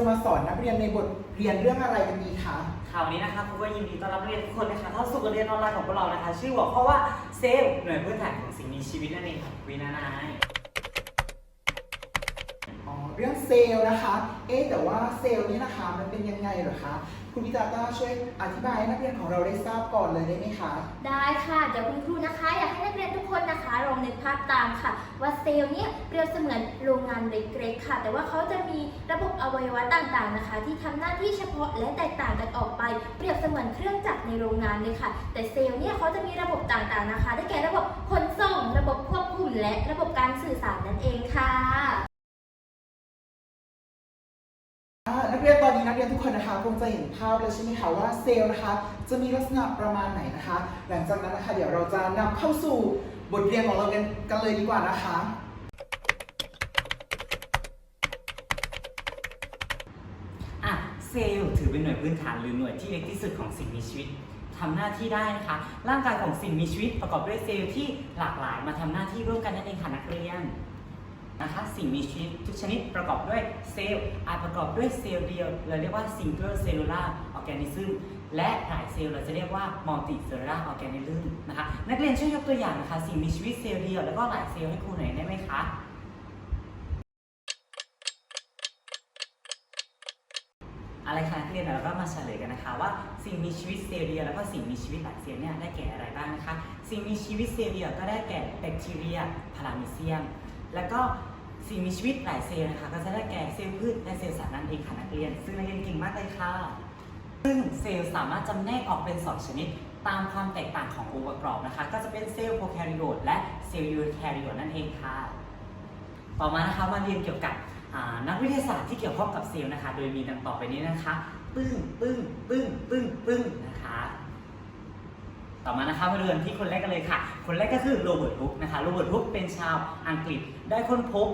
จะมาสอนนักเรียนในบทเรียนเรื่องอะไรกันดีคะข่าวนี้นะคะครูก็ยินดีต้อนรับนักเรียนทุกคนนะคะเข้าสู่การเรียนออนไลน์ของพวกเรานะคะ ชื่อหัวข้อว่าเซลล์หน่วยพื้นฐานของสิ่งมีชีวิตนั่นเองค่ะวินานายอ๋อเรื่องเซลล์นะคะ เอ๊ะแต่ว่าเซลล์นี้นะคะมันเป็นยังไงเหรอคะ คุณพิจารณาช่วยอธิบายให้นักเรียนของเราได้ทราบก่อนเลยได้ไหมคะ ได้ค่ะ เดี๋ยวคุณครูนะคะ อยากให้นักเรียนทุกคนนะคะลองนึกภาพตามค่ะ ว่าเซลล์เนี่ยเปรียบเสมือนโรงงานเล็กๆค่ะ แต่ว่าเขาจะมีระบบอวัยวะต่างๆนะคะ ที่ทำหน้าที่เฉพาะและแตกต่างกันออกไป เปรียบเสมือนเครื่องจักรในโรงงานเลยค่ะ แต่เซลล์เนี่ยเขาจะมีระบบต่างๆนะคะ ได้แก่ระบบขนส่ง ระบบควบคุมและระบบการสื่อสารนั่นเองค่ะ เรียนตอนนี้นักเรียนทุกคนนะคะคงจะเห็นภาพแล้วใช่ไหมคะว่าเซลล์นะคะจะมีลักษณะประมาณไหนนะคะ หลังจากนั้นนะคะเดี๋ยวเราจะนำเข้าสู่บทเรียนของเรากันกันเลยดีกว่านะคะ อะเซลล์ถือเป็นหน่วยพื้นฐานหรือหน่วยที่เล็กที่สุดของสิ่งมีชีวิตทำหน้าที่ได้นะคะ ร่างกายของสิ่งมีชีวิตประกอบด้วยเซลล์ที่หลากหลายมาทำหน้าที่ร่วมกันนั่นเองค่ะนักเรียน นะคะสิ่งมีชีวิตทุกชนิดประกอบด้วยเซลล์อาจประกอบด้วยเซลล์เดียวเราเรียกว่า single cellular organism และหลายเซลล์เราจะเรียกว่า multi cellular organism นะคะนักเรียนช่วยยกตัวอย่างนะคะ สิ่งมีชีวิตเซลล์เดียวแล้วก็หลายเซลล์ให้ครูหน่อยได้ไหมคะอะไรคะนักเรียนเดี๋ยวเราก็มาเฉลยกันนะคะว่าสิ่งมีชีวิตเซลล์เดียวแล้วก็สิ่งมีชีวิตหลายเซลล์เนี่ยได้แก่อะไรบ้างนะคะ สิ่งมีชีวิตเซลล์เดียวก็ได้แก่แบคทีเรียพารามิเซียม แล้วก็ สิ่งมีชีวิตหลายเซลล์นะคะ ก็จะได้แก่เซลล์พืชและเซลล์สัตว์นั่นเองค่ะนักเรียน ซึ่งนักเรียนเก่งมากเลยค่ะ ซึ่งเซลล์สามารถจำแนกออกเป็น 2 ชนิด ตามความแตกต่างขององค์ประกอบนะคะ ก็จะเป็นเซลล์โปรแคริโอตและเซลล์ยูแคริโอตนั่นเองค่ะ ต่อมานะคะมาเรียนเกี่ยวกับนักวิทยาศาสตร์ที่เกี่ยวข้องกับเซลล์นะคะ โดยมีดังต่อไปนี้นะคะ ปึ้ง ปึ้ง ปึ้ง ปึ้ง ปึ้งนะคะ ต่อมานะคะมาเรียนที่คนแรกกันเลยค่ะ คนแรกก็คือโรเบิร์ตฮุกนะคะ โรเบิร์ตฮุกเป็นชาวอังกฤษ ได้ค้นพบ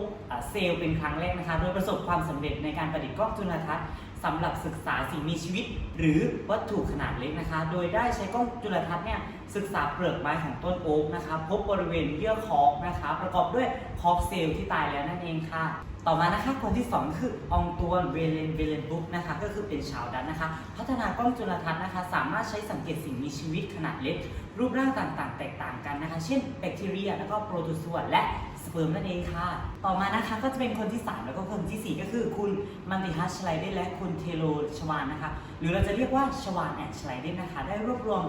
เซลล์เป็นครั้งแรกนะคะ โดยประสบความสำเร็จในการประดิษฐ์กล้องจุลทรรศน์สำหรับศึกษาสิ่งมีชีวิต หรือวัตถุขนาดเล็กนะคะ โดยได้ใช้กล้องจุลทรรศน์เนี่ยศึกษาเปลือกไม้ของต้นโอ๊กนะคะ พบบริเวณเยื่อคอกนะคะ ประกอบด้วยคอกเซลล์ที่ตายแล้วนั่นเองค่ะ ต่อมานะคะคนที่สองคือองตวนเวเลนเวเลนบุ๊กนะคะก็คือเป็นชาวดัตช์นะคะ พัฒนากล้องจุลทรรศน์นะคะ สามารถใช้สังเกตสิ่งมีชีวิตขนาดเล็ก รูปร่างต่างๆ แตกต่างกันนะคะ เช่นแบคทีเรีย แล้วก็โปรโตซัวและสเปิร์มนั่นเองค่ะ ต่อมานะคะก็จะเป็นคนที่ 3 แล้วก็คนทีสี่ 4 ก็คือคุณมันติฮัชไลเดนและคุณเทโลชวานนะคะ หรือเราจะเรียกว่าชวานแอนชไลเดนนะคะ ได้รวบรวม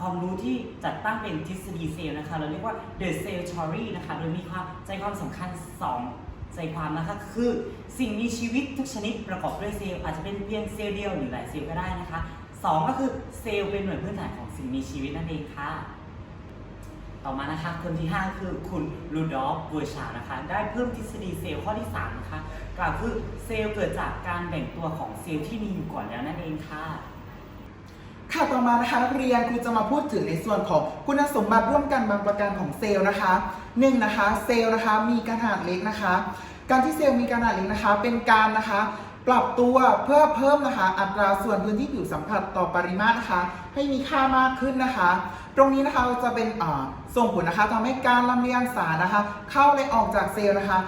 ความรู้ที่จัดตั้งเป็นทฤษฎีเซลล์นะคะ เราเรียกว่า The Cell Theory นะคะ โดยมีความใจความสำคัญ 2 ใจความนะคะคือสิ่งมีชีวิตทุกชนิดประกอบด้วยเซลล์อาจจะเป็นเพียงเซลล์เดียวหรือหลายเซลล์ก็ได้นะคะสองก็คือเซลล์เป็นหน่วยพื้นฐานของสิ่งมีชีวิตนั่นเองค่ะ ต่อมานะคะคนที่ 5 คือคุณรูดอฟเวอร์ชานะคะ ได้เพิ่มทฤษฎีเซลล์ข้อที่3นะคะกล่าวคือเซลล์เกิดจากการแบ่งตัวของเซลล์ที่มีอยู่ก่อนแล้วนั่นเองค่ะ ค่ะต่อมานะคะนักเรียนครูจะมาพูดถึงในส่วนของคุณสมบัติร่วมกันบางประการของเซลล์นะคะหนึ่งนะคะเซลล์นะคะมีขนาดเล็กนะคะ การที่เซลล์มีขนาดเล็กนะคะ เป็นการนะคะปรับตัวเพื่อเพิ่มนะคะ อัตราส่วนพื้นที่ผิวสัมผัสต่อปริมาตรนะคะ ให้มีค่ามากขึ้นนะคะ ตรงนี้นะคะจะเป็นอ่าส่งผลนะคะทำให้การลำเลียงสารนะคะ เข้าและออกจากเซลล์นะคะ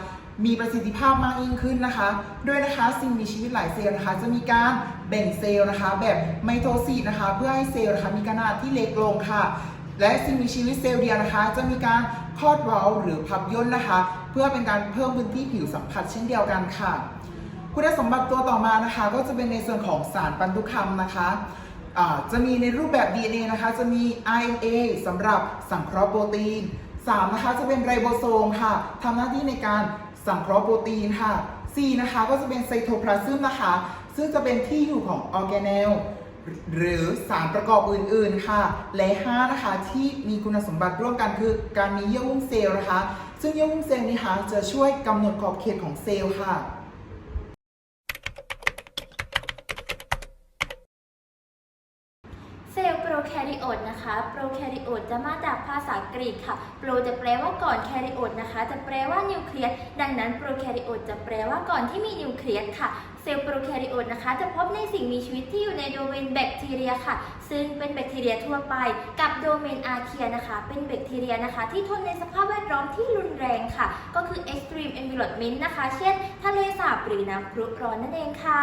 มีประสิทธิภาพมากยิ่งขึ้นนะคะด้วยนะคะสิ่งมีชีวิตหลายเซลล์นะคะ จะมีการแบ่งเซลล์นะคะ แบบไมโทซิสนะคะ เพื่อให้เซลล์นะคะมีขนาดที่เล็กลงค่ะ และสิ่งมีชีวิตเซลล์เดียวนะคะ จะมีการคลอดเว้าหรือพับย่นนะคะ เพื่อเป็นการเพิ่มพื้นที่ผิวสัมผัสเช่นเดียวกันค่ะ คุณสมบัติตัวต่อมานะคะ ก็จะเป็นในส่วนของสารพันธุกรรมนะคะอ่าจะมีในรูปแบบ DNA นะคะ จะมี RNA สำหรับสังเคราะห์โปรตีน 3นะคะจะเป็นไรโบโซมค่ะทำหน้าที่ในการสังเคราะห์โปรตีนค่ะ 4 นะคะก็จะเป็นไซโทพลาซึมนะคะ ซึ่งจะเป็นที่อยู่ของออร์แกเนลหรือสารประกอบอื่นๆค่ะ และ 5 นะคะที่มีคุณสมบัติร่วมกันคือการมีเยื่อหุ้มเซลล์นะคะ ซึ่งเยื่อหุ้มเซลล์นี้นะคะจะช่วยกำหนดขอบเขตของเซลล์ค่ะ เซลล์โปรแคริโอตนะคะ โปรแคริโอตจะมาจากภาษากรีกค่ะ โปรจะแปลว่าก่อนแคริโอตนะคะ จะแปลว่านิวเคลียส ดังนั้นโปรแคริโอตจะแปลว่าก่อนที่มีนิวเคลียสค่ะ เซลล์โปรแคริโอตนะคะ จะพบในสิ่งมีชีวิตที่อยู่ในโดเมนแบคทีเรียค่ะ ซึ่งเป็นแบคทีเรียทั่วไป กับโดเมนอาร์เคียนะคะ เป็นแบคทีเรียนะคะ ที่ทนในสภาพแวดล้อมที่รุนแรงค่ะ ก็คือ extreme environment นะคะ เช่น ทะเลสาบหรือน้ำพุร้อนนั่นเองค่ะ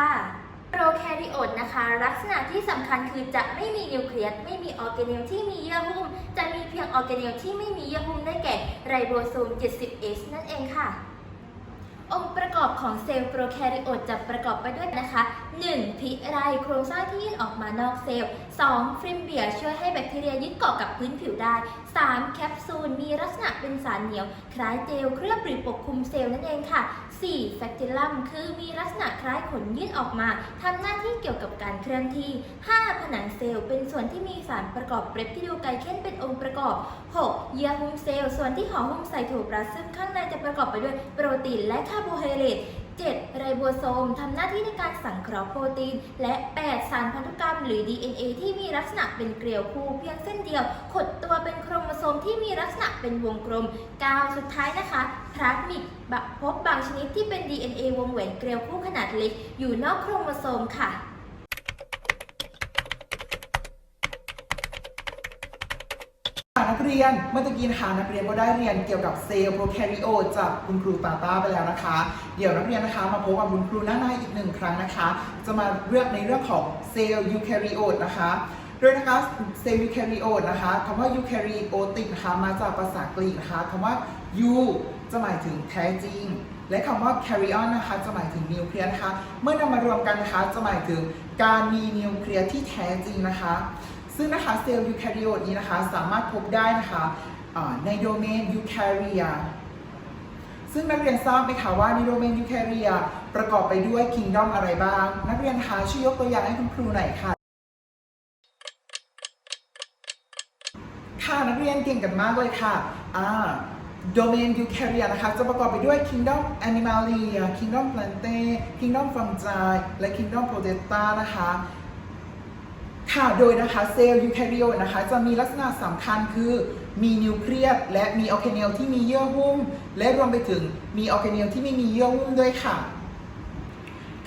โปรแคริโอตนะคะ ลักษณะที่สำคัญคือจะไม่มีนิวเคลียสไม่มีออร์แกเนลที่มีเยื่อหุ้ม จะมีเพียงออร์แกเนลที่ไม่มีเยื่อหุ้มได้แก่ไรโบโซม 70H นั่นเองค่ะ องค์ประกอบของเซลล์โปรแคริโอตจะประกอบไปด้วยนะคะ 1. พิไรโครงสร้างที่ยื่นออกมานอกเซลล์ 2. ฟิล์มเบียร์ช่วยให้แบคทีเรียยึดเกาะกับพื้นผิวได้ 3. แคปซูลมีลักษณะเป็นสารเหนียว คล้ายเจลเคลือบหรือปกคลุมเซลล์นั่นเองค่ะ 4. แฟคติลัมคือมีลักษณะคล้ายขนยื่นออกมาทำหน้าที่เกี่ยวกับการเคลื่อนที่ 5. ผนังเซลล์เป็นส่วนที่มีสารประกอบเปปติโดไกลเคนเป็นองค์ประกอบ 6. เยื่อหุ้มเซลล์ส่วนที่ห่อหุ้มไซโทพลาซึมข้างในจะประกอบไปด้วยโปรตีนและคาร์โบไฮเดรต 7. ไรโบโซมทำหน้าที่ในการสังเคราะห์โปรตีน และ 8. สารพันธุกรรมหรือ DNA ที่มีลักษณะเป็นเกลียวคู่เพียงเส้นเดียว ขดตัวเป็นโครโมโซมที่มีลักษณะเป็นวงกลม 9 สุดท้ายนะคะพลาสมิดพบบางชนิดที่เป็น DNA วงแหวนเกลียวคู่ขนาดเล็ก อยู่นอกโครโมโซมค่ะ ค่ะนั กเรียนเมื่อตะกี้นะคะนักเรียนก็ได้เรียนเกี่ยวกับเซลล์โปรแคริโอตจากคุณครูตาตาไปแล้วนะคะ เดี๋ยวนักเรียนนะคะมาพบกับคุณครูหน้าในอีกหนึ่งครั้งนะคะ จะมาเลือกในเรื่องของเซลล์ยูแคริโอตนะคะโดยนะคะเซลล์ยูแคริโอตนะคะคำว่ายูแคริโอติกนะคะมาจากภาษากรีกนะคะคำว่ายูจะหมายถึงแท้จริง และคำว่า carrion นะคะ จะหมายถึงนิวเคลียสนะคะ เมื่อนำมารวมกันนะคะ จะหมายถึงการมีนิวเคลียสที่แท้จริงนะคะ ซึ่งนะคะเซลล์ยูแคริโอตนี้นะคะสามารถพบได้นะคะในโดเมนยูแคริอาซึ่งนักเรียนทราบไหมคะว่าในโดเมนยูแคริอาประกอบไปด้วยคิงดอมอะไรบ้าง นักเรียนคะช่วยยกตัวอย่างให้คุณครูหน่อยค่ะค่ะนักเรียนเก่งกันมากเลยค่ะอ่าโดเมนยูแคริอานะคะจะประกอบไปด้วย Kingdom Animalia Kingdom Plantae Kingdom Fungi และ Kingdom Protista นะคะ ค่ะ โดยนะคะเซลล์ยูแคริโอตนะคะ จะมีลักษณะสำคัญคือมีนิวเคลียสและมีออร์แกเนลที่มีเยื่อหุ้ม และรวมไปถึงมีออร์แกเนลที่ไม่มีเยื่อหุ้มด้วยค่ะ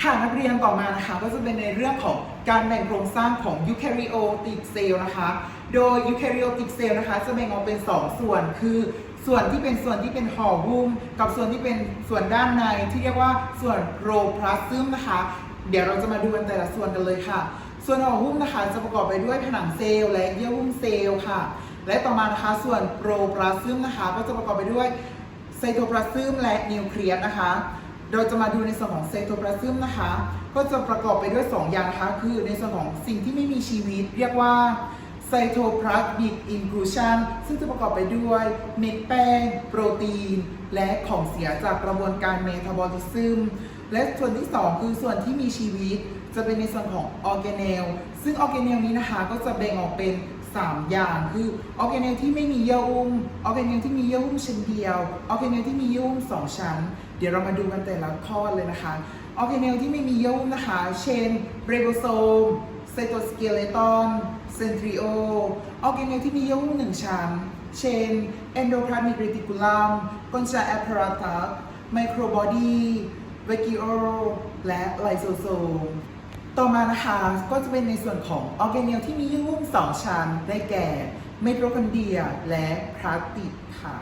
ค่ะนักเรียนต่อมานะคะ ก็จะเป็นในเรื่องของการแบ่งโครงสร้างของยูแคริโอติกเซลล์นะคะ โดยยูแคริโอติกเซลล์นะคะ จะแบ่งออกเป็น 2 ส่วนคือส่วนที่เป็นส่วนที่เป็นห่อหุ้มกับส่วนที่เป็นส่วนด้านในที่เรียกว่าส่วนโรพลาซึมนะคะ เดี๋ยวเราจะมาดูกันแต่ละส่วนกันเลยค่ะ ส่วนห่อหุ้มนะคะจะประกอบไปด้วยผนังเซลล์และเยื่อหุ้มเซลล์ค่ะ และต่อมานะคะส่วนโปรพลาซึมนะคะ ก็จะประกอบไปด้วยไซโตพลาซึมและนิวเคลียสนะคะเราจะมาดูในส่วนของไซโตพลาซึมนะคะ ก็จะประกอบไปด้วย 2 อย่างนะคะ คือในส่วนของสิ่งที่ไม่มีชีวิตเรียกว่าไซโทพลาสมิกอินคลูชันซึ่งจะประกอบไปด้วยเม็ดแป้ง โปรตีน และของเสียจากกระบวนการเมตาบอลิซึมและส่วนที่ 2 คือส่วนที่มีชีวิต จะเป็นในส่วนของออร์แกเนลซึ่งออร์แกเนลนี้นะคะก็จะแบ่งออกเป็น 3 อย่าง คือออร์แกเนลที่ไม่มีเยื่อหุ้มออร์แกเนลที่มีเยื่อหุ้มชั้นเดียวออร์แกเนลที่มีเยื่อหุ้มสองชั้น เดี๋ยวเรามาดูกันแต่ละข้อเลยนะคะออร์แกเนลที่ไม่มีเยื่อหุ้มนะคะ เช่นเรโบโซมไซโตสเกเลตอนเซนทริโอออร์แกเนลที่มีเยื่อหุ้มหนึ่งชั้น เช่นเอนโดพลาสมิกเรติคูลัมกอนชาแอปพาราตัสไมโครบอดีเวกิโอและไลโซโซม ต่อมานะคะก็จะเป็นในส่วนของออร์แกเนลที่มีเยื่อหุ้ม2ชั้นได้แก่ไมโทคอนเดรียและพลาสติกค่ะ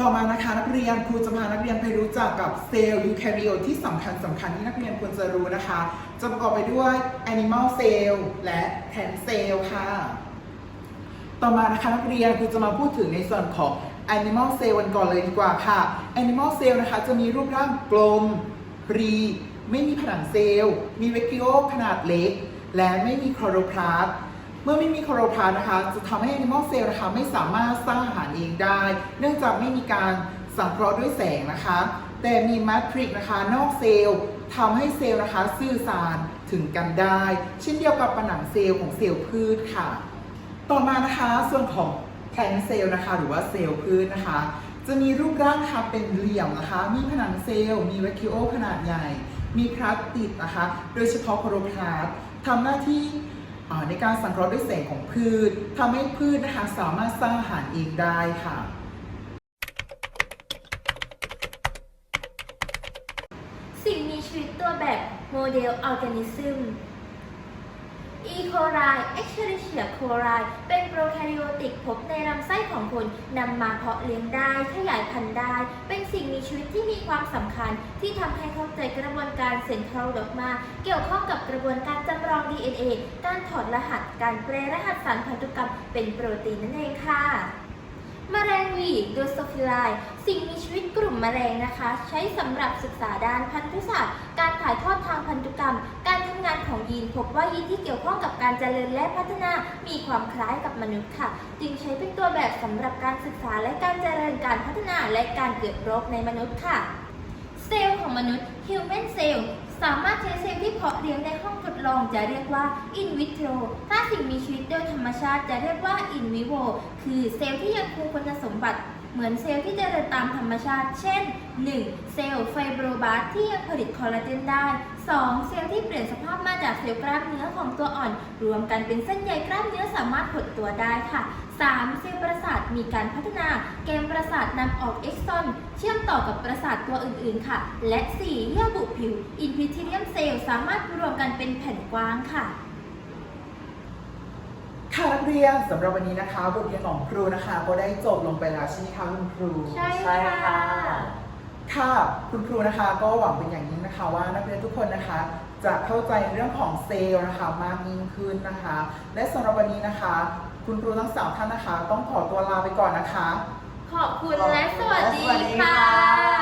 ต่อมานะคะนักเรียนครูจะพานักเรียนไปรู้จักกับเซลล์ยูแคริโอตที่สำคัญสำคัญที่นักเรียนควรจะรู้นะคะจะประกอบไปด้วย Animal Cell และ Plant Cell ค่ะ ต่อมานะคะนักเรียนครูจะมาพูดถึงในส่วนของ Animal Cell กันก่อนเลยดีกว่าค่ะ Animal Cell นะคะจะมีรูปร่างกลมรี ไม่มีผนังเซลล์ มีเวกิโอขนาดเล็ก และไม่มีคลอโรพลาสเมื่อไม่มีคลอโรพลาสนะคะ จะทำให้ Animal Cell นะคะไม่สามารถสร้างอาหารเองได้ เนื่องจากไม่มีการสังเคราะห์ด้วยแสงนะคะ แต่มีแมทริกนะคะนอกเซลล์ทำให้เซลล์นะคะสื่อสารถึงกันได้ เช่นเดียวกับผนังเซลล์ของเซลล์พืชค่ะ ต่อมานะคะส่วนของแพลนเซลล์นะคะ หรือว่าเซลล์พืชนะคะ จะมีรูปร่างนะคะเป็นเหลี่ยมนะคะ มีผนังเซลล์ มีแวคิโอขนาดใหญ่ มีพลาสติดนะคะ โดยเฉพาะโครพลาสทำหน้าที่ในการสังเคราะห์ด้วยแสงของพืชทำให้พืชนะคะสามารถสร้างอาหารเองได้ค่ะสิ่งมีชีวิตตัวแบบโมเดลออร์แกนิซึม E. coli Escherichia coli เป็นโปรแคริโอติกพบในลำไส้ของคนนำมาเพาะเลี้ยงได้ขยายพันธุ์ได้ เป็นสิ่งมีชีวิตที่มีความสำคัญ ที่ทำให้เข้าใจกระบวนการเซ็นทรัลดอกมา เกี่ยวข้องกับกระบวนการจำลอง DNA การถอดรหัส การแปรรหัสสารพันธุกรรมเป็นโปรตีนนั่นเองค่ะ แมลงวีโดโซฟิลายสิ่งมีชีวิตกลุ่มแมลงนะคะ ใช้สำหรับศึกษาด้านพันธุศาสตร์ การถ่ายทอดทางพันธุกรรม การทำงานของยีนพบว่ายีนที่เกี่ยวข้องกับการเจริญและพัฒนามีความคล้ายกับมนุษย์ค่ะ จึงใช้เป็นตัวแบบสำหรับการศึกษาและการเจริญการพัฒนาและการเกิดโรคในมนุษย์ค่ะ เซลล์ของมนุษย์ human cell สามารถใช้เซลล์ที่เพาะเลี้ยงในห้องทดลองจะเรียกว่า in vitro ถ้าสิ่งมีชีวิต มชาติจะเรียกว่า in vivo คือเซลล์ที่ยังคงคุณสมบัติเหมือนเซลล์ที่เจริญตามธรรมชาติ เช่น 1. เซลล์ไฟโบรบาสต์ที่ยังผลิตคอลลาเจนได้ 2. เซลล์ที่เปลี่ยนสภาพมาจากเซลล์กล้ามเนื้อของตัวอ่อน รวมกันเป็นเส้นใยกล้ามเนื้อสามารถหดตัวได้ค่ะ 3. เซลล์ประสาทมีการพัฒนา แกนประสาทนำออกเอ็กซอน เชื่อมต่อกับประสาทตัวอื่นๆค่ะ และ 4. เยื่อบุผิวอินพิทิเลียมเซลล์สามารถรวมกันเป็นแผ่นกว้างค่ะ ค่ะนักเรียนสำหรับวันนี้นะคะ บทเรียนของครูนะคะ ก็ได้จบลงไปแล้วใช่ไหมคะคุณครู ใช่ใช่ค่ะ ค่ะคุณครูนะคะก็หวังเป็นอย่างยิ่งนะคะ ว่านักเรียนทุกคนนะคะ จะเข้าใจในเรื่องของเซลล์นะคะมากยิ่งขึ้นนะคะ และสำหรับวันนี้นะคะ คุณครูทั้งสามท่านนะคะ ต้องขอตัวลาไปก่อนนะคะ ขอบคุณและสวัสดีค่ะ